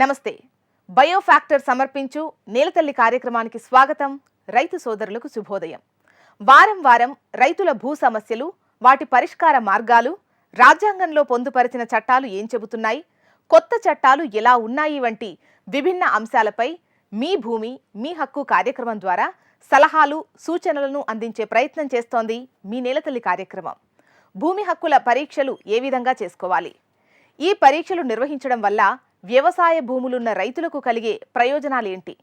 నమస్తే. బయోఫ్యాక్టర్ సమర్పించు నేలతల్లి కార్యక్రమానికి స్వాగతం రైతు సోదరులకు శుభోదయం. వారం వారం రైతుల భూ సమస్యలు వాటి పరిష్కార మార్గాలు రాజ్యాంగంలో పొందుపరిచిన చట్టాలు ఏం చెబుతున్నాయి కొత్త చట్టాలు ఎలా ఉన్నాయి వంటి విభిన్న అంశాలపై మీ భూమి మీ హక్కు కార్యక్రమం ద్వారా సలహాలు సూచనలను అందించే ప్రయత్నం చేస్తోంది మీ నేలతల్లి కార్యక్రమం. భూమి హక్కుల పరీక్షలు ఏ విధంగా చేసుకోవాలి? ఈ పరీక్షలు నిర్వహించడం వల్ల వ్యవసాయ భూములున్న రైతులకు కలిగే ప్రయోజనాలేంటి?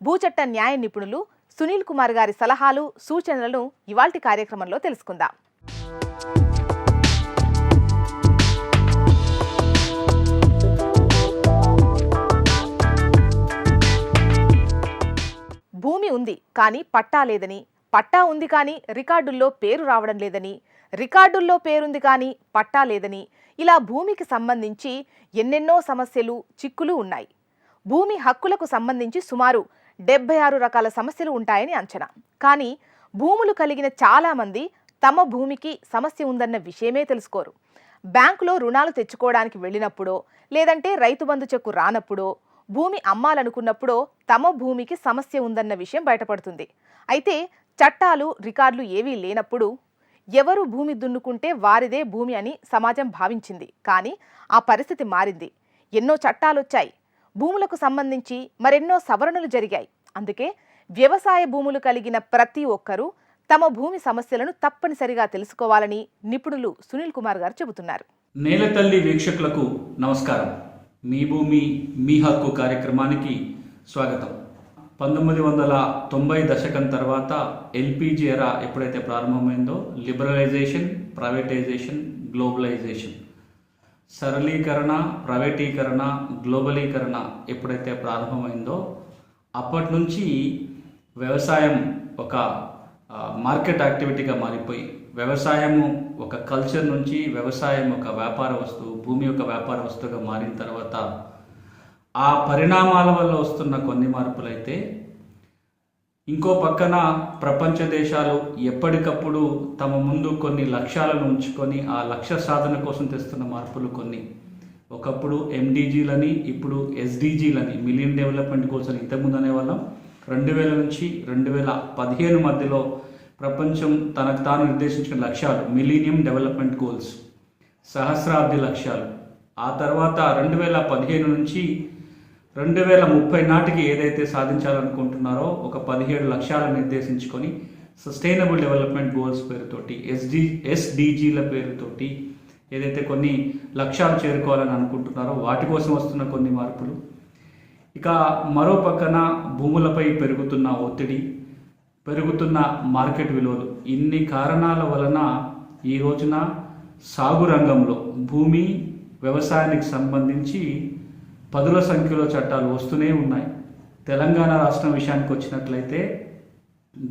భూచట్ట న్యాయ నిపుణులు సునీల్ కుమార్ గారి సలహాలు సూచనలను ఇవాల్టి కార్యక్రమంలో తెలుసుకుందాం. భూమి ఉంది కానీ పట్టా లేదని పట్టా ఉంది కానీ రికార్డుల్లో పేరు రావడం లేదని రికార్డుల్లో పేరుంది కానీ పట్టా లేదని ఇలా భూమికి సంబంధించి ఎన్నెన్నో సమస్యలు చిక్కులు ఉన్నాయి. భూమి హక్కులకు సంబంధించి సుమారు డెబ్బై ఆరు రకాల సమస్యలు ఉంటాయని అంచనా. కానీ భూములు కలిగిన చాలామంది తమ భూమికి సమస్య ఉందన్న విషయమే తెలుసుకోరు. బ్యాంకులో రుణాలు తెచ్చుకోవడానికి వెళ్ళినప్పుడో లేదంటే రైతు బంధు చెక్కు రానప్పుడో భూమి అమ్మాలనుకున్నప్పుడో తమ భూమికి సమస్య ఉందన్న విషయం బయటపడుతుంది. అయితే చట్టాలు రికార్డులు ఏవీ లేనప్పుడు ఎవరు భూమి దున్నుకుంటే వారిదే భూమి అని సమాజం భావించింది. కానీ ఆ పరిస్థితి మారింది. ఎన్నో చట్టాలొచ్చాయి. భూములకు సంబంధించి మరెన్నో సవరణలు జరిగాయి. అందుకే వ్యవసాయ భూములు కలిగిన ప్రతి ఒక్కరూ తమ భూమి సమస్యలను తప్పనిసరిగా తెలుసుకోవాలని నిపుణులు సునీల్ కుమార్ గారు చెబుతున్నారు. నేలతల్లి వీక్షకులకు నమస్కారం. మీ భూమి మీ హక్కు కార్యక్రమానికి స్వాగతం. పంతొమ్మిది వందల తొంభై దశకం తర్వాత ఎల్పిజి ఎరా ఎప్పుడైతే ప్రారంభమైందో లిబరలైజేషన్ ప్రైవేటైజేషన్ గ్లోబలైజేషన్. సరళీకరణ ప్రైవేటీకరణ గ్లోబలీకరణ ఎప్పుడైతే ప్రారంభమైందో అప్పటి నుంచి వ్యవసాయం ఒక మార్కెట్ యాక్టివిటీగా మారిపోయి వ్యవసాయము ఒక కల్చర్ నుంచి వ్యవసాయం ఒక వ్యాపార వస్తువు భూమి యొక్క వ్యాపార వస్తువుగా మారిన తర్వాత ఆ పరిణామాల వల్ల వస్తున్న కొన్ని మార్పులైతే ఇంకో పక్కన ప్రపంచ దేశాలు ఎప్పటికప్పుడు తమ ముందు కొన్ని లక్ష్యాలను ఉంచుకొని ఆ లక్ష్య సాధన కోసం తెస్తున్న మార్పులు కొన్ని. ఒకప్పుడు ఎండీజీలని ఇప్పుడు ఎస్డీజీలని మిలియన్ డెవలప్మెంట్ గోల్స్ అని ఇంతకుముందు అనేవాళ్ళం. రెండు వేల నుంచి రెండు వేల పదిహేను మధ్యలో ప్రపంచం తనకు తాను నిర్దేశించిన లక్ష్యాలు మిలీనియం డెవలప్మెంట్ గోల్స్ సహస్రాబ్ది లక్ష్యాలు. ఆ తర్వాత రెండు వేల పదిహేను నుంచి రెండు వేల ముప్పై నాటికి ఏదైతే సాధించాలనుకుంటున్నారో ఒక పదిహేడు లక్ష్యాలను నిర్దేశించుకొని సస్టైనబుల్ డెవలప్మెంట్ గోల్స్ పేరుతోటి ఎస్డి ఎస్డిజీల పేరుతోటి ఏదైతే కొన్ని లక్ష్యాలు చేరుకోవాలని అనుకుంటున్నారో వాటి కోసం వస్తున్న కొన్ని మార్పులు. ఇక మరో పక్కన భూములపై పెరుగుతున్న ఒత్తిడి పెరుగుతున్న మార్కెట్ విలువలు. ఇన్ని కారణాల వలన ఈ రోజున సాగు రంగంలో భూమి వ్యవసాయానికి సంబంధించి పదుల సంఖ్యలో చట్టాలు వస్తూనే ఉన్నాయి. తెలంగాణ రాష్ట్రం విషయానికి వచ్చినట్లయితే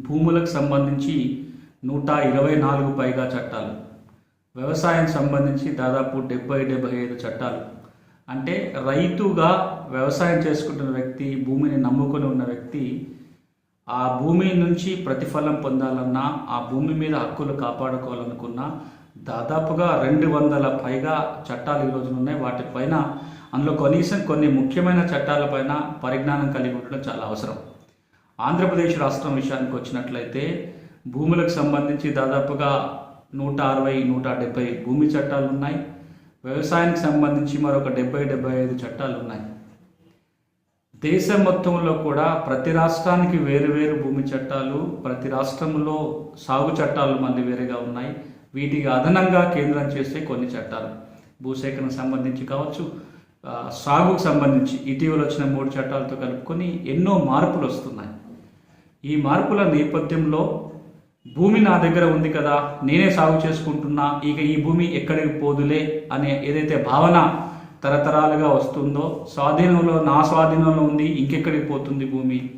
భూములకు సంబంధించి నూట ఇరవై నాలుగు పైగా చట్టాలు వ్యవసాయం సంబంధించి దాదాపు డెబ్బై డెబ్బై ఐదు చట్టాలు. అంటే రైతుగా వ్యవసాయం చేసుకుంటున్న వ్యక్తి భూమిని నమ్ముకొని ఉన్న వ్యక్తి ఆ భూమి నుంచి ప్రతిఫలం పొందాలన్నా ఆ భూమి మీద హక్కులు కాపాడుకోవాలనుకున్నా దాదాపుగా రెండు వందల పైగా చట్టాలు ఈ ఉన్నాయి. వాటిపైన అందులో కనీసం కొన్ని ముఖ్యమైన చట్టాలపైన పరిజ్ఞానం కలిగి ఉండడం చాలా అవసరం. ఆంధ్రప్రదేశ్ రాష్ట్రం విషయానికి వచ్చినట్లయితే భూములకు సంబంధించి దాదాపుగా నూట అరవై నూట డెబ్బై భూమి చట్టాలు ఉన్నాయి. వ్యవసాయానికి సంబంధించి మరొక డెబ్బై డెబ్బై ఐదు చట్టాలు ఉన్నాయి. దేశం మొత్తంలో కూడా ప్రతి రాష్ట్రానికి వేరు వేరు భూమి చట్టాలు ప్రతి రాష్ట్రంలో సాగు చట్టాలు మళ్ళీ వేరేగా ఉన్నాయి. వీటికి అదనంగా కేంద్రం చేసే కొన్ని చట్టాలు. భూసేకరణకు సంబంధించి కావచ్చు సాగుకు సంబంధించి ఇటీవల వచ్చిన మూడు చట్టాలతో కలుపుకొని ఎన్నో మార్పులు వస్తున్నాయి. ఈ మార్పుల నేపథ్యంలో భూమి నా దగ్గర ఉంది కదా నేనే సాగు చేసుకుంటున్నా ఇక ఈ భూమి ఎక్కడికి పోదులే అనే ఏదైతే భావన తరతరాలుగా వస్తుందో స్వాధీనంలో నా స్వాధీనంలో ఉంది ఇంకెక్కడికి పోతుంది భూమి?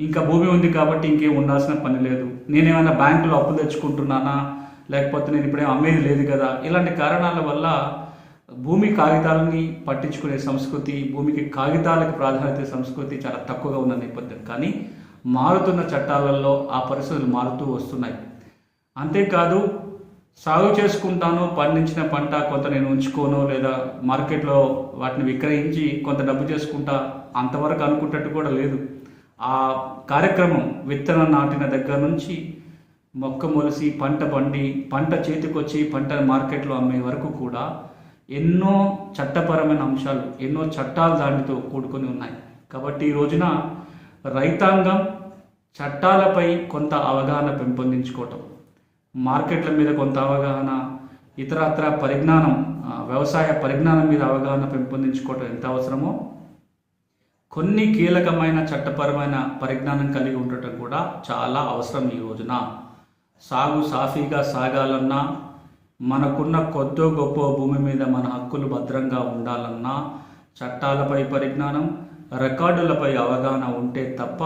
ఇంకా భూమి ఉంది కాబట్టి ఇంకేం ఉండాల్సిన పని లేదు. నేనేమైనా బ్యాంకులో అప్పు తెచ్చుకుంటున్నానా? లేకపోతే నేను ఇప్పుడేం అమ్మేది లేదు కదా? ఇలాంటి కారణాల వల్ల భూమి కాగితాలని పట్టించుకునే సంస్కృతి భూమికి కాగితాలకు ప్రాధాన్యత సంస్కృతి చాలా తక్కువగా ఉన్న నేపథ్యం. కానీ మారుతున్న చట్టాలలో ఆ పరిస్థితులు మారుతూ వస్తున్నాయి. అంతేకాదు సాగు చేసుకుంటాను పండించిన పంట కొంత నేను ఉంచుకోను లేదా మార్కెట్లో వాటిని విక్రయించి కొంత డబ్బు చేసుకుంటా అంతవరకు అనుకుంటట్టు కూడా లేదు. ఆ కార్యక్రమం విత్తనం నాటిన దగ్గర నుంచి మొక్క మొలిసి పంట పండి పంట చేతికొచ్చి పంటను మార్కెట్లో అమ్మే వరకు కూడా ఎన్నో చట్టపరమైన అంశాలు ఎన్నో చట్టాలు దానితో కూడుకొని ఉన్నాయి. కాబట్టి ఈ రోజున రైతాంగం చట్టాలపై కొంత అవగాహన పెంపొందించుకోవటం మార్కెట్ల మీద కొంత అవగాహన ఇతరత్ర పరిజ్ఞానం వ్యవసాయ పరిజ్ఞానం మీద అవగాహన పెంపొందించుకోవటం ఎంత అవసరమో కొన్ని కీలకమైన చట్టపరమైన పరిజ్ఞానం కలిగి ఉండటం కూడా చాలా అవసరం ఈ రోజున. సాగు సాఫీగా సాగాలన్నా మనకున్న కొద్దో గొప్ప భూమి మీద మన హక్కులు భద్రంగా ఉండాలన్నా చట్టాలపై పరిజ్ఞానం రికార్డులపై అవగాహన ఉంటే తప్ప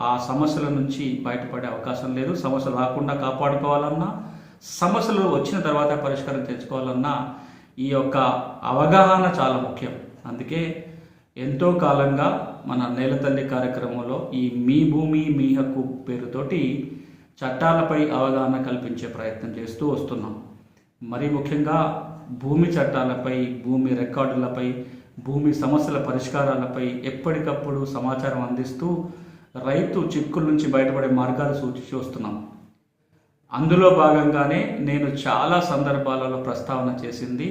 ఆ సమస్యల నుంచి బయటపడే అవకాశం లేదు. సమస్యలు రాకుండా కాపాడుకోవాలన్నా సమస్యలు వచ్చిన తర్వాత పరిష్కారం తెచ్చుకోవాలన్నా ఈ యొక్క అవగాహన చాలా ముఖ్యం. అందుకే ఎంతో కాలంగా మన నేలతల్లి కార్యక్రమంలో ఈ మీ భూమి మీ హక్కు పేరుతోటి చట్టాలపై అవగాహన కల్పించే ప్రయత్నం చేస్తూ వస్తున్నాం. మరీ ముఖ్యంగా భూమి చట్టాలపై భూమి రికార్డులపై భూమి సమస్యల పరిష్కారాలపై ఎప్పటికప్పుడు సమాచారం అందిస్తూ రైతు చిక్కుల నుంచి బయటపడే మార్గాలు సూచించి వస్తున్నాం. అందులో భాగంగానే నేను చాలా సందర్భాలలో ప్రస్తావన చేసింది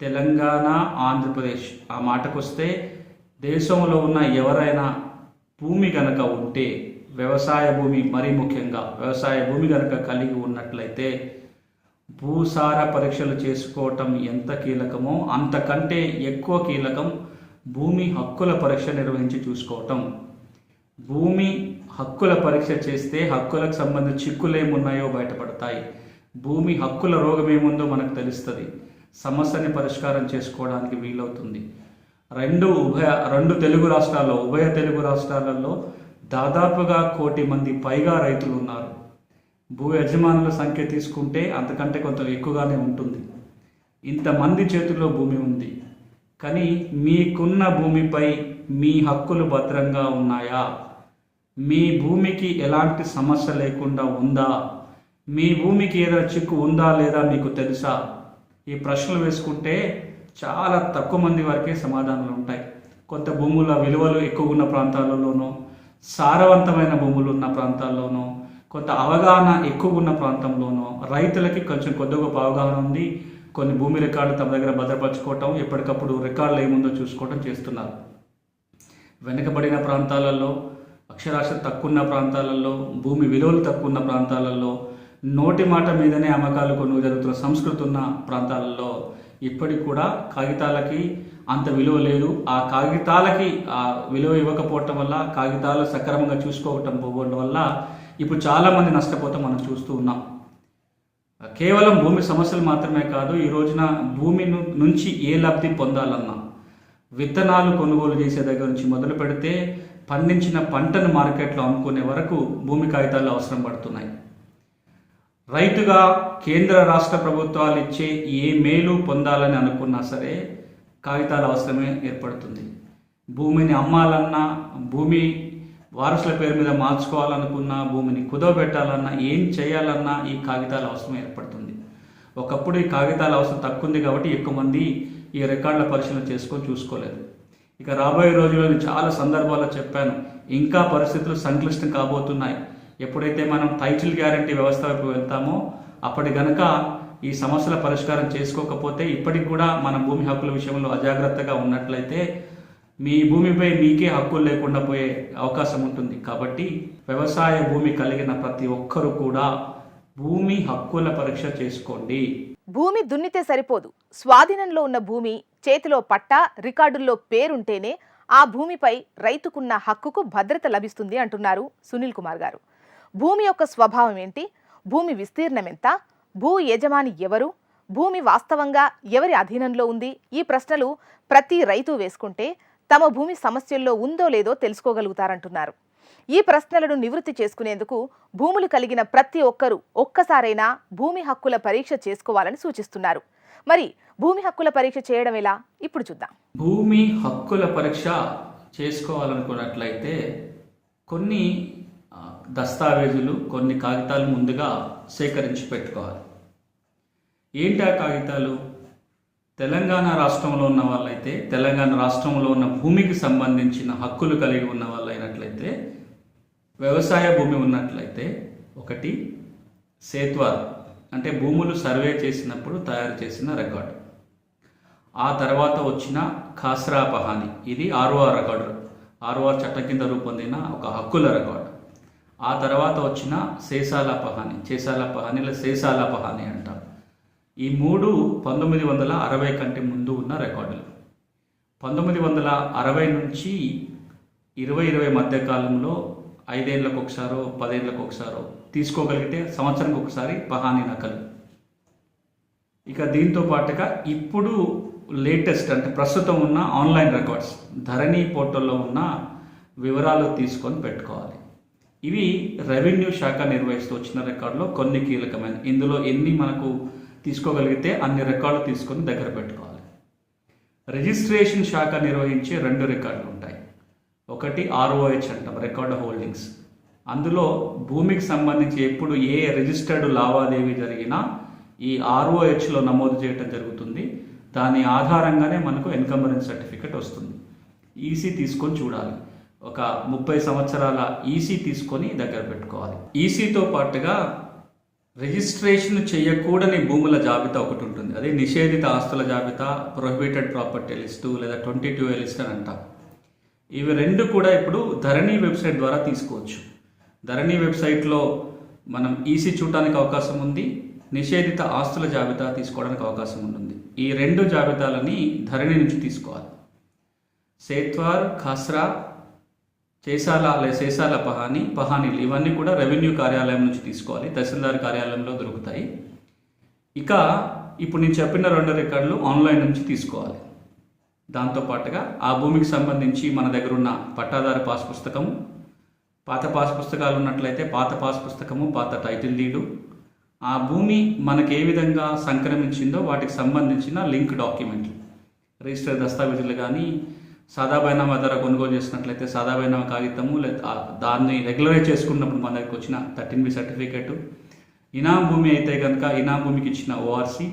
తెలంగాణ ఆంధ్రప్రదేశ్. ఆ మాటకొస్తే దేశంలో ఉన్న ఎవరైనా భూమి గనక ఉంటే వ్యవసాయ భూమి మరీ ముఖ్యంగా వ్యవసాయ భూమి గనక కలిగి ఉన్నట్లయితే భూసార పరీక్షలు చేసుకోవటం ఎంత కీలకమో అంతకంటే ఎక్కువ కీలకం భూమి హక్కుల పరీక్ష నిర్వహించి చూసుకోవటం. భూమి హక్కుల పరీక్ష చేస్తే హక్కులకు సంబంధించి చిక్కులు ఏమున్నాయో బయటపడతాయి. భూమి హక్కుల రోగం ఏముందో మనకు తెలుస్తుంది. సమస్యని పరిష్కారం చేసుకోవడానికి వీలవుతుంది. రెండు ఉభయ రెండు తెలుగు రాష్ట్రాల్లో ఉభయ తెలుగు రాష్ట్రాలలో దాదాపుగా కోటి మంది పైగా రైతులు ఉన్నారు. భూ యజమానుల సంఖ్య తీసుకుంటే అంతకంటే కొంత ఎక్కువగానే ఉంటుంది. ఇంతమంది చేతుల్లో భూమి ఉంది. కానీ మీకున్న భూమిపై మీ హక్కులు భద్రంగా ఉన్నాయా? మీ భూమికి ఎలాంటి సమస్య లేకుండా ఉందా? మీ భూమికి ఏదైనా చిక్కు ఉందా లేదా మీకు తెలుసా? ఈ ప్రశ్నలు వేసుకుంటే చాలా తక్కువ మంది వరకే సమాధానాలు ఉంటాయి. కొంత భూముల విలువలు ఎక్కువ ఉన్న ప్రాంతాలలోనూ సారవంతమైన భూములు ఉన్న ప్రాంతాల్లోనూ కొంత అవగాహన ఎక్కువ ఉన్న ప్రాంతంలోనూ రైతులకి కొంచెం కొద్ది గొప్ప అవగాహన ఉంది. కొన్ని భూమి రికార్డులు తమ దగ్గర భద్రపరచుకోవటం ఎప్పటికప్పుడు రికార్డులు ఏముందో చూసుకోవటం చేస్తున్నారు. వెనుకబడిన ప్రాంతాలలో అక్షరాస్యత తక్కువ ఉన్న ప్రాంతాలలో భూమి విలువలు తక్కువ ఉన్న ప్రాంతాలలో నోటి మాట మీదనే అమ్మకాలు కొనుగోలు జరుగుతున్న సంస్కృతి ఉన్న ప్రాంతాలలో ఇప్పటికి కూడా కాగితాలకి అంత విలువ లేదు. ఆ కాగితాలకి ఆ విలువ ఇవ్వకపోవటం వల్ల కాగితాలు సక్రమంగా చూసుకోవటం పోవడం వల్ల ఇప్పుడు చాలామంది నష్టపోతాం మనం చూస్తూ ఉన్నాం. కేవలం భూమి సమస్యలు మాత్రమే కాదు ఈ రోజున భూమి నుంచి ఏ లబ్ధి పొందాలన్నా విత్తనాలు కొనుగోలు చేసే దగ్గర నుంచి మొదలు పెడితే పండించిన పంటను మార్కెట్లో అమ్ముకునే వరకు భూమి కాగితాలు అవసరం పడుతున్నాయి. రైతుగా కేంద్ర రాష్ట్ర ప్రభుత్వాలు ఇచ్చే ఏ మేలు పొందాలని అనుకున్నా సరే కాగితాల అవసరమే ఏర్పడుతుంది. భూమిని అమ్మాలన్నా భూమి వారసుల పేరు మీద మార్చుకోవాలనుకున్నా భూమిని కుదవబెట్టాలన్నా ఏం చేయాలన్నా ఈ కాగితాల అవసరం ఏర్పడుతుంది. ఒకప్పుడు ఈ కాగితాల అవసరం తక్కువ ఉంది కాబట్టి ఎక్కువ మంది ఈ రికార్డుల పరిశీలన చేసుకొని చూసుకోలేదు. ఇక రాబోయే రోజుల్లో చాలా సందర్భాల్లో చెప్పాను ఇంకా పరిస్థితులు సంక్లిష్టం కాబోతున్నాయి. ఎప్పుడైతే మనం టైటిల్ గ్యారంటీ వ్యవస్థ వైపు వెళ్తామో అప్పటి గనక ఈ సమస్యల పరిష్కారం చేసుకోకపోతే ఇప్పటికి కూడా మన భూమి హక్కుల విషయంలో అజాగ్రత్తగా ఉన్నట్లయితే మీ భూమిపై మీకే హక్కులు లేకుండా పోయే అవకాశం ఉంటుంది. కాబట్టి వ్యవసాయ భూమి కలిగిన ప్రతి ఒక్కరూ కూడా భూమి హక్కుల పరీక్ష చేసుకోండి. భూమి దున్నితే సరిపోదు. స్వాధీనంలో ఉన్న భూమి చేతిలో పట్టా రికార్డుల్లో పేరుంటేనే ఆ భూమిపై రైతుకున్న హక్కుకు భద్రత లభిస్తుంది అంటున్నారు సునీల్ కుమార్ గారు. భూమి యొక్క స్వభావం ఏంటి? భూమి విస్తీర్ణం ఎంత? భూ యజమాని ఎవరు? భూమి వాస్తవంగా ఎవరి అధీనంలో ఉంది? ఈ ప్రశ్నలు ప్రతి రైతు వేసుకుంటే తమ భూమి సమస్యల్లో ఉందో లేదో తెలుసుకోగలుగుతారంటున్నారు. ఈ ప్రశ్నలను నివృత్తి చేసుకునేందుకు భూములు కలిగిన ప్రతి ఒక్కరూ ఒక్కసారైనా భూమి హక్కుల పరీక్ష చేసుకోవాలని సూచిస్తున్నారు. మరి భూమి హక్కుల పరీక్ష చేయడం ఎలా? ఇప్పుడు చూద్దాం. భూమి హక్కుల పరీక్ష చేసుకోవాలనుకున్నట్లయితే కొన్ని దస్తావేజులు కొన్ని కాగితాలు ముందుగా సేకరించి పెట్టుకోవాలి. ఏంటి ఆ కాగితాలు? తెలంగాణ రాష్ట్రంలో ఉన్న వాళ్ళైతే తెలంగాణ రాష్ట్రంలో ఉన్న భూమికి సంబంధించిన హక్కులు కలిగి ఉన్న వాళ్ళైనట్లయితే వ్యవసాయ భూమి ఉన్నట్లయితే ఒకటి సేత్వార్ అంటే భూములు సర్వే చేసినప్పుడు తయారు చేసిన రికార్డు. ఆ తర్వాత వచ్చిన ఖాస్రా పహాని ఇది ఆర్ఓఆర్ రికార్డు. ఆర్ఓఆర్ చట్టం కింద రూపొందిన ఒక హక్కుల రికార్డు. ఆ తర్వాత వచ్చిన శేషాలపహాని పహాని చేసాల పహానీల శేషాల పహాని ఈ మూడు పంతొమ్మిది వందల అరవై కంటే ముందు ఉన్న రికార్డులు. పంతొమ్మిది వందల అరవై నుంచి ఇరవై ఇరవై మధ్య కాలంలో ఐదేళ్ళకు ఒకసారో పదేళ్ళకు ఒకసారో తీసుకోగలిగితే సంవత్సరంకి ఒకసారి పహాని నకలు. ఇక దీంతో పాటుగా ఇప్పుడు లేటెస్ట్ అంటే ప్రస్తుతం ఉన్న ఆన్లైన్ రికార్డ్స్ ధరణి పోర్టల్లో ఉన్న వివరాలు తీసుకొని పెట్టుకోవాలి. ఇవి రెవెన్యూ శాఖ నిర్వహిస్తూ వచ్చిన రికార్డులో కొన్ని కీలకమైన ఇందులో ఎన్ని మనకు తీసుకోగలిగితే అన్ని రికార్డులు తీసుకొని దగ్గర పెట్టుకోవాలి. రిజిస్ట్రేషన్ శాఖ నిర్వహించే రెండు రికార్డులు ఉంటాయి. ఒకటి ఆర్ఓహెచ్ అంటాం రికార్డ్ హోల్డింగ్స్. అందులో భూమికి సంబంధించి ఎప్పుడు ఏ రిజిస్టర్డ్ లావాదేవీ జరిగినా ఈ ఆర్ఓహెచ్లో నమోదు చేయడం జరుగుతుంది. దాని ఆధారంగానే మనకు ఎన్కంబరెన్స్ సర్టిఫికెట్ వస్తుంది. ఈసీ తీసుకొని చూడాలి. ఒక ముప్పై సంవత్సరాల ఈసీ తీసుకొని దగ్గర పెట్టుకోవాలి. ఈసీతో పాటుగా రిజిస్ట్రేషన్ చేయకూడని భూముల జాబితా ఒకటి ఉంటుంది. అదే నిషేధిత ఆస్తుల జాబితా ప్రొహిబిటెడ్ ప్రాపర్టీ లిస్టు లేదా ట్వంటీ టూ లిస్ట్ అని అంటాం. ఇవి రెండు కూడా ఇప్పుడు ధరణి వెబ్సైట్ ద్వారా తీసుకోవచ్చు. ధరణి వెబ్సైట్లో మనం ఈసీ చూడడానికి అవకాశం ఉంది నిషేధిత ఆస్తుల జాబితా తీసుకోవడానికి అవకాశం ఉంటుంది. ఈ రెండు జాబితాలని ధరణి నుంచి తీసుకోవాలి. సేత్వార్ ఖాస్రా చేసాల శేషాల పహాని పహానీలు ఇవన్నీ కూడా రెవెన్యూ కార్యాలయం నుంచి తీసుకోవాలి. తహసీల్దార్ కార్యాలయంలో దొరుకుతాయి. ఇక ఇప్పుడు నేను చెప్పిన రెండు రికార్డులు ఆన్లైన్ నుంచి తీసుకోవాలి. దాంతో పాటుగా ఆ భూమికి సంబంధించి మన దగ్గర ఉన్న పట్టాదారు పాస్ పుస్తకము పాత పాస్ పుస్తకాలు ఉన్నట్లయితే పాత పాస్ పుస్తకము పాత టైటిల్ డీడు ఆ భూమి మనకి ఏ విధంగా సంక్రమించిందో వాటికి సంబంధించిన లింక్ డాక్యుమెంట్లు. రిజిస్టర్ దస్తావేజులు కానీ సాదాబైనామా ధర కొనుగోలు చేసినట్లయితే సాదాబైనామా కాగితము లేదా దాన్ని రెగ్యులరైజ్ చేసుకున్నప్పుడు మన దగ్గరికి వచ్చిన థర్టీన్ బి సర్టిఫికేటు. ఇనాం భూమి అయితే కనుక ఇనాం భూమికి ఇచ్చిన ఓఆర్సీ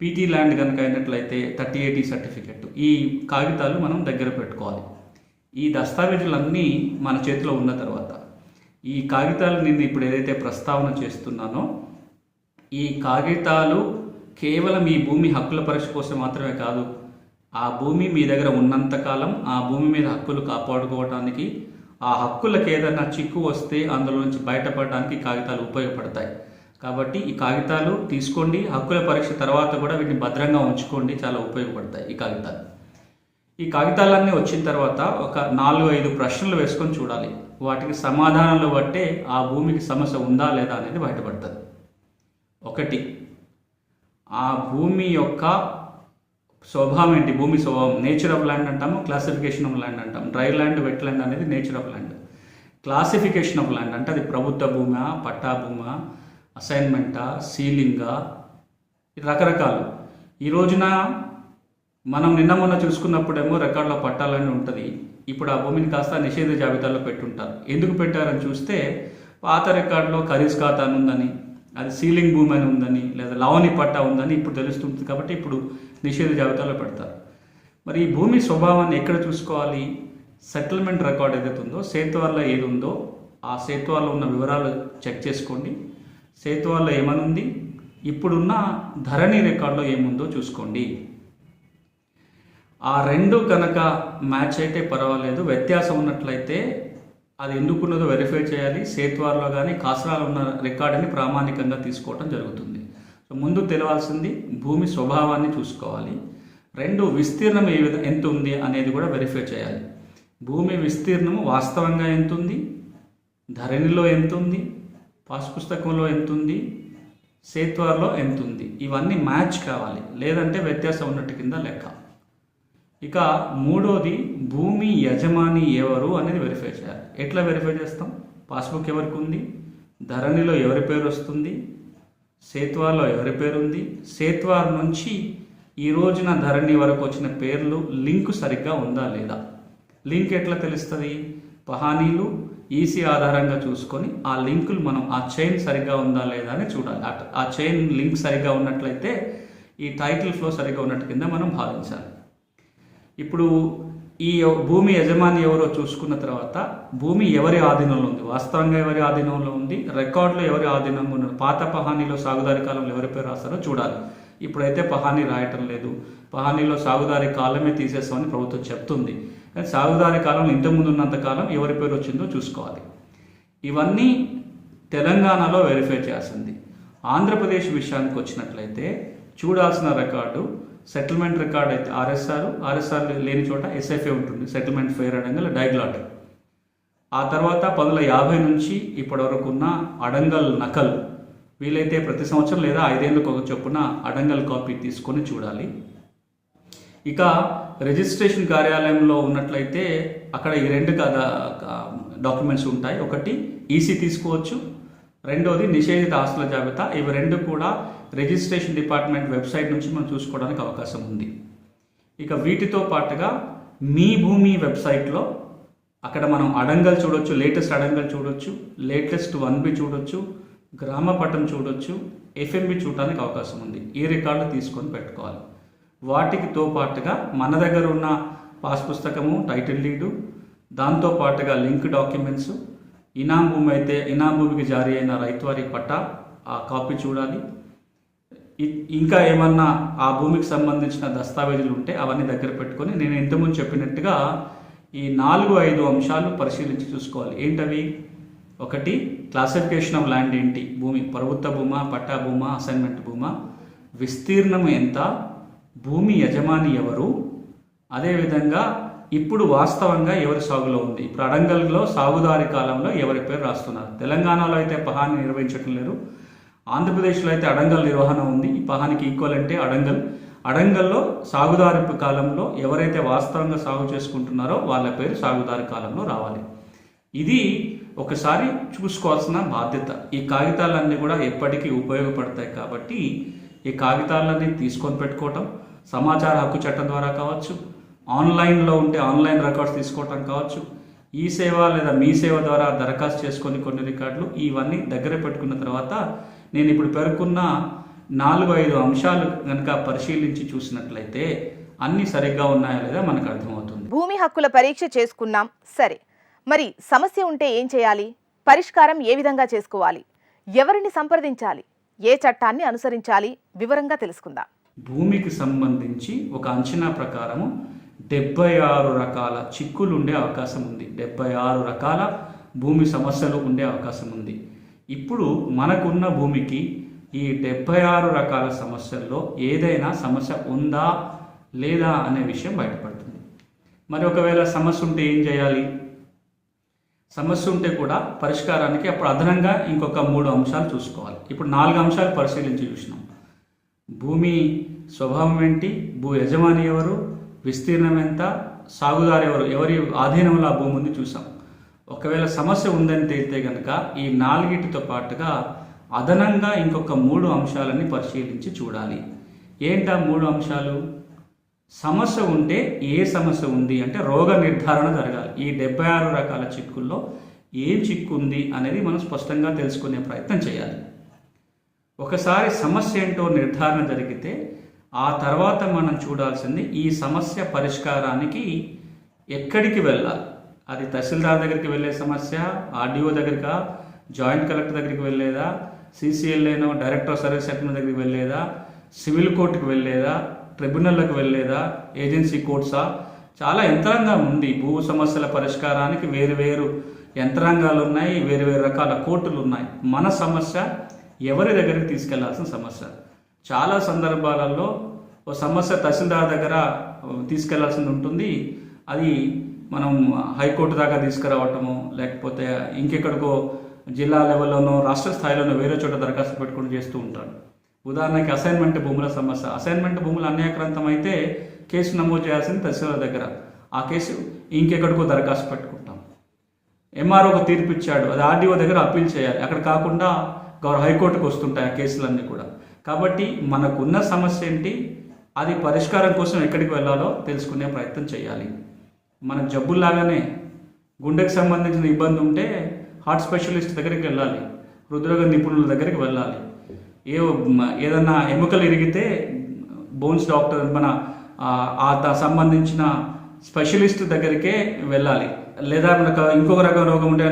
పీటీ ల్యాండ్ కనుక అయినట్లయితే థర్టీ ఎయిటీ సర్టిఫికెట్. ఈ కాగితాలు మనం దగ్గర పెట్టుకోవాలి. ఈ దస్తావేజులన్నీ మన చేతిలో ఉన్న తర్వాత. ఈ కాగితాలు నేను ఇప్పుడు ఏదైతే ప్రస్తావన చేస్తున్నానో ఈ కాగితాలు కేవలం ఈ భూమి హక్కుల పరీక్ష కోసం మాత్రమే కాదు ఆ భూమి మీ దగ్గర ఉన్నంతకాలం ఆ భూమి మీద హక్కులు కాపాడుకోవడానికి ఆ హక్కులకు ఏదైనా చిక్కు వస్తే అందులో నుంచి బయటపడడానికి ఈ కాగితాలు ఉపయోగపడతాయి. కాబట్టి ఈ కాగితాలు తీసుకోండి హక్కుల పరీక్ష తర్వాత కూడా వీటిని భద్రంగా ఉంచుకోండి చాలా ఉపయోగపడతాయి ఈ కాగితాలు. ఈ కాగితాలన్నీ వచ్చిన తర్వాత ఒక నాలుగు ఐదు ప్రశ్నలు వేసుకొని చూడాలి. వాటికి సమాధానాలు బట్టే ఆ భూమికి సమస్య ఉందా లేదా అనేది బయటపడుతుంది. ఒకటి ఆ భూమి యొక్క స్వభావం ఏంటి? భూమి స్వభావం. నేచర్ ఆఫ్ ల్యాండ్ అంటాము క్లాసిఫికేషన్ ఆఫ్ ల్యాండ్ అంటాం డ్రై ల్యాండ్ వెట్ ల్యాండ్ అనేది nature of land classification of land అంటే అది ప్రభుత్వ భూమా పట్టా భూమా అసైన్మెంటా సీలింగా రకరకాలు. ఈ రోజున మనం నిన్న మొన్న చూసుకున్నప్పుడేమో రికార్డులో పట్టాలని ఉంటుంది. ఇప్పుడు ఆ భూమిని కాస్త నిషేధ జాబితాలో పెట్టుంటారు. ఎందుకు పెట్టారని చూస్తే పాత రికార్డులో ఖరీజ్ ఖాతా అని ఉందని అది సీలింగ్ భూమి అని ఉందని లేదా లావణి పట్టా ఉందని ఇప్పుడు తెలుస్తుంది. కాబట్టి ఇప్పుడు నిషేధ జాబితాలో పెడతారు మరి ఈ భూమి స్వభావాన్ని ఎక్కడ చూసుకోవాలి? సెటిల్మెంట్ రికార్డ్ ఏదైతే ఉందో సేతువార్లో ఏది ఉందో ఆ సేతువార్లో ఉన్న వివరాలు చెక్ చేసుకోండి. సేతువార్లో ఏమనుంది? ఇప్పుడున్న ధరణి రికార్డులో ఏముందో చూసుకోండి. ఆ రెండు కనుక మ్యాచ్ అయితే పర్వాలేదు. వ్యత్యాసం ఉన్నట్లయితే అది ఎందుకున్నదో వెరిఫై చేయాలి. సేత్వార్లో కానీ కాసరాలో ఉన్న రికార్డుని ప్రామాణికంగా తీసుకోవడం జరుగుతుంది. ముందు తెలవాల్సింది భూమి స్వభావాన్ని చూసుకోవాలి. రెండు విస్తీర్ణం ఏ విధ ఎంత ఉంది అనేది కూడా వెరిఫై చేయాలి. భూమి విస్తీర్ణము వాస్తవంగా ఎంత ఉంది ధరణిలో ఎంత ఉంది పాస్ పుస్తకంలో ఎంత ఉంది సేత్వార్లో ఎంత ఉంది ఇవన్నీ మ్యాచ్ కావాలి. లేదంటే వ్యత్యాసం ఉన్నట్టు కింద లెక్క. ఇక మూడోది భూమి యజమాని ఎవరు అనేది వెరిఫై చేయాలి. ఎట్లా వెరిఫై చేస్తాం? పాస్బుక్ ఎవరికి ఉంది? ధరణిలో ఎవరి పేరు వస్తుంది? సేత్వార్లో ఎవరి పేరు ఉంది సేత్వార్ నుంచి ఈ రోజున ధరణి వరకు వచ్చిన పేర్లు లింక్ సరిగ్గా ఉందా లేదా? లింక్ ఎట్లా తెలుస్తుంది? పహానీలు ఈసీ ఆధారంగా చూసుకొని ఆ లింకులు మనం ఆ చైన్ సరిగ్గా ఉందా లేదా అని చూడాలి. ఆ- ఆ చైన్ లింక్ సరిగ్గా ఉన్నట్లయితే ఈ టైటిల్ ఫ్లో సరిగ్గా ఉన్నట్టు కింద మనం భావించాలి. ఇప్పుడు ఈ భూమి యజమాని ఎవరో చూసుకున్న తర్వాత భూమి ఎవరి ఆధీనంలో ఉంది? వాస్తవంగా ఎవరి ఆధీనంలో ఉంది? రికార్డులో ఎవరి ఆధీనంలో ఉన్నారు పాత పహానీలో సాగుదారి కాలంలో ఎవరి పేరు రాస్తారో చూడాలి. ఇప్పుడైతే పహానీ రాయటం లేదు. పహానీలో సాగుదారి కాలమే తీసేస్తామని ప్రభుత్వం చెప్తుంది. కానీ సాగుదారి కాలం ఇంతకుముందు ఉన్నంత కాలం ఎవరి పేరు వచ్చిందో చూసుకోవాలి. ఇవన్నీ తెలంగాణలో వెరిఫై చేయాల్సింది. ఆంధ్రప్రదేశ్ విషయానికి వచ్చినట్లయితే చూడాల్సిన రికార్డు సెటిల్మెంట్ రికార్డ్ అయితే ఆర్ఎస్ఆర్ ఆర్ఎస్ఆర్ లేని చోట ఎస్ఎఫ్ఏ ఉంటుంది సెటిల్మెంట్ ఫెయిర్ అడంగల్ డైగ్లాట్ ఆ తర్వాత పదుల యాభై నుంచి ఇప్పటి వరకు ఉన్న అడంగల్ నకల్ వీలైతే ప్రతి సంవత్సరం లేదా ఐదేళ్ళకు ఒక చొప్పున అడంగల్ కాపీ తీసుకొని చూడాలి. ఇక రిజిస్ట్రేషన్ కార్యాలయంలో ఉన్నట్లయితే అక్కడ ఈ రెండు కదా డాక్యుమెంట్స్ ఉంటాయి. ఒకటి ఈసీ తీసుకోవచ్చు రెండోది నిషేధిత ఆస్తుల జాబితా ఇవి రెండు కూడా రిజిస్ట్రేషన్ డిపార్ట్మెంట్ వెబ్సైట్ నుంచి మనం చూసుకోవడానికి అవకాశం ఉంది. ఇక వీటితో పాటుగా మీ భూమి వెబ్సైట్లో అక్కడ మనం అడంగల్ చూడొచ్చు లేటెస్ట్ అడంగల్ చూడొచ్చు లేటెస్ట్ వన్ బి చూడొచ్చు గ్రామ పట్టం చూడొచ్చు ఎఫ్ఎంబి చూడడానికి అవకాశం ఉంది. ఈ రికార్డు తీసుకొని పెట్టుకోవాలి. వాటికితో పాటుగా మన దగ్గర ఉన్న పాస్ పుస్తకము టైటిల్ లీడు దాంతో పాటుగా లింక్ డాక్యుమెంట్స్ ఇనాం భూమి అయితే ఇనాం భూమికి జారీ అయిన రైతువారి పట్టా ఆ కాపీ చూడాలి. ఇంకా ఏమన్నా ఆ భూమికి సంబంధించిన దస్తావేజులు ఉంటే అవన్నీ దగ్గర పెట్టుకొని నేను ఇంతకుముందు చెప్పినట్టుగా ఈ నాలుగు ఐదు అంశాలు పరిశీలించి చూసుకోవాలి. ఏంటవి? ఒకటి క్లాసిఫికేషన్ ఆఫ్ ల్యాండ్ ఏంటి? భూమి ప్రభుత్వ భూమా పట్టా భూమా అసైన్మెంట్ భూమా? విస్తీర్ణం ఎంత? భూమి యజమాని ఎవరు? అదేవిధంగా ఇప్పుడు వాస్తవంగా ఎవరి సాగులో ఉంది? ఇప్పుడు అడంగల్లో సాగుదారి కాలంలో ఎవరి పేరు రాస్తున్నారు? తెలంగాణలో అయితే పహాని నిర్వహించటం లేరు ఆంధ్రప్రదేశ్లో అయితే అడంగల్ నిర్వహణ ఉంది. ఈ పహానికి ఈక్వల్ అంటే అడంగల్. అడంగల్లో సాగుదారి కాలంలో ఎవరైతే వాస్తవంగా సాగు చేసుకుంటున్నారో వాళ్ళ పేరు సాగుదారి కాలంలో రావాలి. ఇది ఒకసారి చూసుకోవాల్సిన బాధ్యత. ఈ కాగితాలన్నీ కూడా ఎప్పటికీ ఉపయోగపడతాయి కాబట్టి ఈ కాగితాలన్నీ తీసుకొని పెట్టుకోవటం సమాచార హక్కు చట్టం ద్వారా కావచ్చు ఆన్లైన్లో ఉంటే ఆన్లైన్ రికార్డ్స్ తీసుకోవటం కావచ్చు ఈ సేవ లేదా మీ సేవ ద్వారా దరఖాస్తు చేసుకొని కొన్ని రికార్డులు ఇవన్నీ దగ్గర పెట్టుకున్న తర్వాత నేను ఇప్పుడు పేర్కొన్న నాలుగు ఐదు అంశాలు కనుక పరిశీలించి చూసినట్లయితే అన్నీ సరిగ్గా ఉన్నాయా లేదా మనకు అర్థమవుతుంది. భూమి హక్కుల పరీక్ష చేసుకున్నాం. సరే. మరి సమస్య ఉంటే ఏం చేయాలి? పరిష్కారం ఏ విధంగా చేసుకోవాలి? ఎవరిని సంప్రదించాలి? ఏ చట్టాన్ని అనుసరించాలి? వివరంగా తెలుసుకుందాం. భూమికి సంబంధించి ఒక అంచనా ప్రకారము డెబ్బై ఆరు రకాల చిక్కులు ఉండే అవకాశం ఉంది. డెబ్బై ఆరు రకాల భూమి సమస్యలు ఉండే అవకాశం ఉంది. ఇప్పుడు మనకున్న భూమికి ఈ డెబ్బై ఆరు రకాల సమస్యల్లో ఏదైనా సమస్య ఉందా లేదా అనే విషయం బయటపడుతుంది. మరి ఒకవేళ సమస్య ఉంటే ఏం చేయాలి? సమస్య ఉంటే కూడా పరిష్కారానికి అప్పుడు అదనంగా ఇంకొక మూడు అంశాలు చూసుకోవాలి. ఇప్పుడు నాలుగు అంశాలు పరిశీలించి చూసినాం. భూమి స్వభావం ఏంటి? భూ యజమాని ఎవరు? విస్తీర్ణం ఎంత? సాగుదారు ఎవరు? ఎవరి ఆధీనంలో ఆ భూమి ఉంది చూసాం. ఒకవేళ సమస్య ఉందని తేలితే కనుక ఈ నాలుగిటితో పాటుగా అదనంగా ఇంకొక మూడు అంశాలని పరిశీలించి చూడాలి. ఏంటా మూడు అంశాలు? సమస్య ఉంటే ఏ సమస్య ఉంది అంటే రోగ నిర్ధారణ జరగాలి. ఈ డెబ్బై ఆరు రకాల చిక్కుల్లో ఏం చిక్కు ఉంది అనేది మనం స్పష్టంగా తెలుసుకునే ప్రయత్నం చేయాలి. ఒకసారి సమస్య ఏంటో నిర్ధారణ జరిగితే ఆ తర్వాత మనం చూడాల్సింది ఈ సమస్య పరిష్కారానికి ఎక్కడికి వెళ్ళాలి? అది తహసీల్దార్ దగ్గరికి వెళ్ళే సమస్య ఆర్డీఓ దగ్గరికా జాయింట్ కలెక్టర్ దగ్గరికి వెళ్ళేదా సిసిఎల్ఏనో డైరెక్టర్ సర్వీస్ సెక్టర్ దగ్గరికి వెళ్ళేదా సివిల్ కోర్టుకి వెళ్ళేదా ట్రిబ్యునల్లకు వెళ్ళేదా ఏజెన్సీ కోర్ట్సా? చాలా యంత్రాంగం ఉంది. భూ సమస్యల పరిష్కారానికి వేరు వేరు యంత్రాంగాలు ఉన్నాయి వేరు వేరు రకాల కోర్టులు ఉన్నాయి మన సమస్య ఎవరి దగ్గరికి తీసుకెళ్ళాల్సిన సమస్య? చాలా సందర్భాలలో ఓ సమస్య తహసీల్దార్ దగ్గర తీసుకెళ్ళాల్సింది ఉంటుంది. అది మనం హైకోర్టు దాకా తీసుకురావటము లేకపోతే ఇంకెక్కడికో జిల్లా లెవెల్లోనో రాష్ట్ర స్థాయిలోనో వేరే చోట దరఖాస్తు పెట్టుకుని చేస్తూ ఉంటాడు. ఉదాహరణకి అసైన్మెంట్ భూముల సమస్య. అసైన్మెంట్ భూములు అన్యాక్రాంతం అయితే కేసు నమోదు చేయాల్సింది తహసీల్దార్ దగ్గర. ఆ కేసు ఇంకెక్కడికో దరఖాస్తు పెట్టుకుంటాం. ఎంఆర్ఓకి తీర్పు ఇచ్చాడు. అది ఆర్డీఓ దగ్గర అప్పీల్ చేయాలి. అక్కడ కాకుండా గౌరవ హైకోర్టుకు వస్తుంటాయి ఆ కేసులన్నీ కూడా. కాబట్టి మనకున్న సమస్య ఏంటి? అది పరిష్కారం కోసం ఎక్కడికి వెళ్ళాలో తెలుసుకునే ప్రయత్నం చేయాలి. మన జబ్బుల్లాగానే గుండెకు సంబంధించిన ఇబ్బంది ఉంటే హార్ట్ స్పెషలిస్ట్ దగ్గరికి వెళ్ళాలి. హృద్రోగ నిపుణుల దగ్గరికి వెళ్ళాలి. ఏ ఏదన్నా ఎముకలు ఇరిగితే బోన్స్ డాక్టర్ మన ఆ, సంబంధించిన స్పెషలిస్ట్ దగ్గరికే వెళ్ళాలి. లేదా మనకు ఇంకొక రకం రోగం ఉంటే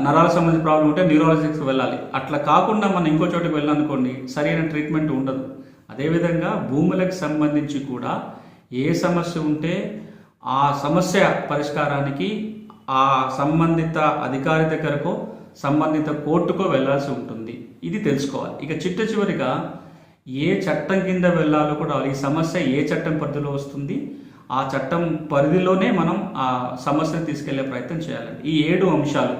నరాల సంబంధించిన ప్రాబ్లం ఉంటే న్యూరాలజిస్ట్కి వెళ్ళాలి. అట్లా కాకుండా మనం ఇంకో చోటుకి వెళ్ళాలనుకోండి సరైన ట్రీట్మెంట్ ఉండదు. అదేవిధంగా భూములకు సంబంధించి కూడా ఏ సమస్య ఉంటే ఆ సమస్య పరిష్కారానికి ఆ సంబంధిత అధికారి దగ్గరకో సంబంధిత కోర్టుకో వెళ్ళాల్సి ఉంటుంది. ఇది తెలుసుకోవాలి. ఇక చిట్ట చివరిగా ఏ చట్టం కింద వెళ్ళాలో కూడా ఈ సమస్య ఏ చట్టం పరిధిలో వస్తుంది ఆ చట్టం పరిధిలోనే మనం ఆ సమస్యను తీసుకెళ్ళే ప్రయత్నం చేయాలండి. ఈ ఏడు అంశాలు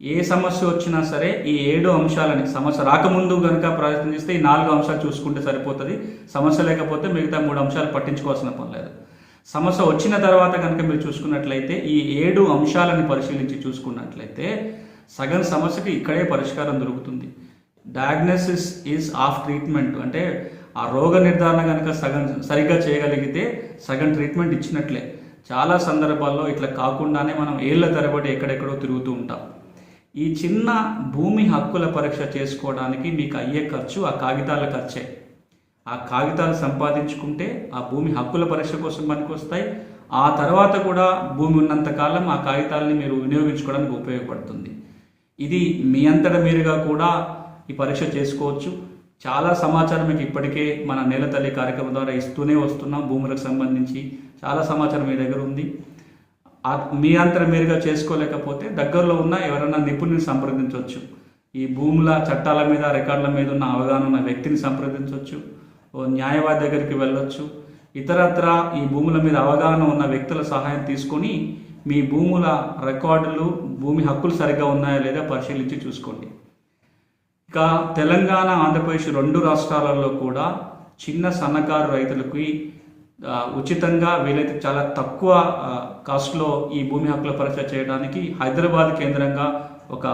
ఏ సమస్య వచ్చినా సరే ఈ ఏడు అంశాలని సమస్య రాకముందు కనుక ప్రయత్నం చేస్తే ఈ నాలుగు అంశాలు చూసుకుంటే సరిపోతుంది. సమస్య లేకపోతే మిగతా మూడు అంశాలు పట్టించుకోవాల్సిన పని లేదు. సమస్య వచ్చిన తర్వాత కనుక మీరు చూసుకున్నట్లయితే ఈ ఏడు అంశాలను పరిశీలించి చూసుకున్నట్లయితే సగం సమస్యకి ఇక్కడే పరిష్కారం దొరుకుతుంది. డయాగ్నోసిస్ ఈజ్ ఆఫ్ ట్రీట్మెంట్ అంటే ఆ రోగ నిర్ధారణ కనుక సగం సరిగ్గా చేయగలిగితే సగం ట్రీట్మెంట్ ఇచ్చినట్లే. చాలా సందర్భాల్లో ఇట్లా కాకుండానే మనం ఏళ్ళ తరబడి ఎక్కడెక్కడో తిరుగుతూ ఉంటాం. ఈ చిన్న భూమి హక్కుల పరీక్ష చేసుకోవడానికి మీకు అయ్యే ఖర్చు ఆ కాగితాల ఖర్చే. ఆ కాగితాలు సంపాదించుకుంటే ఆ భూమి హక్కుల పరీక్ష కోసం పనికొస్తాయి. ఆ తర్వాత కూడా భూమి ఉన్నంత కాలం ఆ కాగితాలని మీరు వినియోగించుకోవడానికి ఉపయోగపడుతుంది. ఇది మీ అంతటా మీరుగా కూడా ఈ పరీక్ష చేసుకోవచ్చు. చాలా సమాచారం మీకు ఇప్పటికే మన నేల తల్లి కార్యక్రమం ద్వారా ఇస్తూనే వస్తున్నాం. భూములకు సంబంధించి చాలా సమాచారం మీ దగ్గర ఉంది. మీ అంతరం మీరుగా చేసుకోలేకపోతే దగ్గరలో ఉన్న ఎవరైనా నిపుణుని సంప్రదించవచ్చు. ఈ భూముల చట్టాల మీద రికార్డుల మీద ఉన్న అవగాహన ఉన్న వ్యక్తిని సంప్రదించవచ్చు. ఓ న్యాయవాది దగ్గరికి వెళ్ళొచ్చు. ఇతరత్ర ఈ భూముల మీద అవగాహన ఉన్న వ్యక్తుల సహాయం తీసుకొని మీ భూముల రికార్డులు భూమి హక్కులు సరిగ్గా ఉన్నాయా లేదా పరిశీలించి చూసుకోండి. ఇక తెలంగాణ ఆంధ్రప్రదేశ్ రెండు రాష్ట్రాలలో కూడా చిన్న సన్నకారు రైతులకి ఉచితంగా వీలైతే చాలా తక్కువ కాస్ట్లో ఈ భూమి హక్కుల పరీక్ష చేయడానికి హైదరాబాద్ కేంద్రంగా ఒక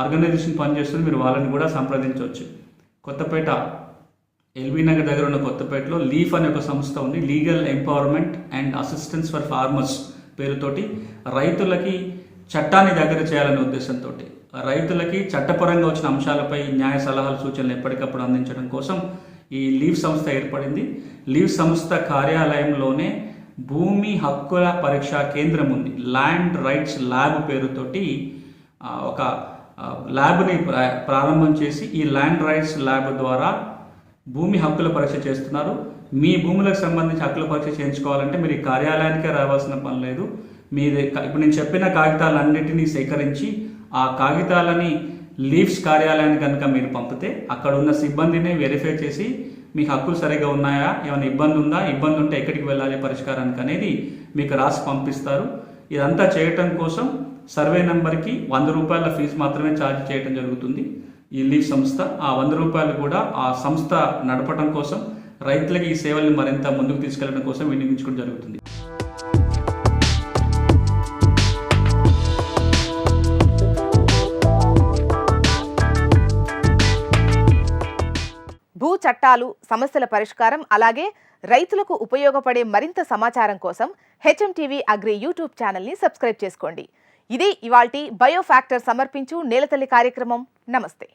ఆర్గనైజేషన్ పనిచేస్తుంది. మీరు వాళ్ళని కూడా సంప్రదించవచ్చు. కొత్తపేట ఎల్బీ నగర్ దగ్గర ఉన్న కొత్తపేటలో లీఫ్ అనే ఒక సంస్థ ఉంది. Legal empowerment and assistance for farmers పేరుతోటి రైతులకి చట్టాన్ని దగ్గర చేయాలనే ఉద్దేశంతో రైతులకి చట్టపరంగా వచ్చిన అంశాలపై న్యాయ సలహాలు సూచనలు ఎప్పటికప్పుడు అందించడం కోసం ఈ లీవ్ సంస్థ ఏర్పడింది. లీవ్ సంస్థ కార్యాలయంలోనే భూమి హక్కుల పరీక్షా కేంద్రం ఉంది. ల్యాండ్ రైట్స్ ల్యాబ్ పేరుతోటి ఒక ల్యాబ్ని ప్రారంభం చేసి ఈ ల్యాండ్ రైట్స్ ల్యాబ్ ద్వారా భూమి హక్కుల పరీక్ష చేస్తున్నారు. మీ భూములకు సంబంధించి హక్కుల పరీక్ష చేయించుకోవాలంటే మీరు ఈ కార్యాలయానికే రావాల్సిన పని లేదు. మీది ఇప్పుడు నేను చెప్పిన కాగితాలన్నిటినీ సేకరించి ఆ కాగితాలని లీవ్స్ కార్యాలయానికి కనుక మీరు పంపితే అక్కడ ఉన్న సిబ్బందిని వెరిఫై చేసి మీ హక్కులు సరిగా ఉన్నాయా? ఏమైనా ఇబ్బంది ఉందా? ఇబ్బంది ఉంటే ఎక్కడికి వెళ్ళాలి పరిష్కారానికి అనేది మీకు రాసి పంపిస్తారు. ఇదంతా చేయటం కోసం సర్వే నెంబర్కి వంద రూపాయల ఫీజు మాత్రమే ఛార్జ్ చేయడం జరుగుతుంది. ఈ లీవ్ సంస్థ ఆ వంద రూపాయలు కూడా ఆ సంస్థ నడపడం కోసం రైతులకి ఈ సేవల్ని మరింత ముందుకు తీసుకెళ్ళడం కోసం వినియోగించుకోవడం జరుగుతుంది. భూ చట్టాలు సమస్యల పరిష్కారం అలాగే రైతులకు ఉపయోగపడే మరింత సమాచారం కోసం హెచ్ఎంటీవీ అగ్రి యూట్యూబ్ ఛానల్ని సబ్స్క్రైబ్ చేసుకోండి. ఇది ఇవాల్టి బయోఫ్యాక్టర్ సమర్పించు నేలతల్లి కార్యక్రమం. నమస్తే.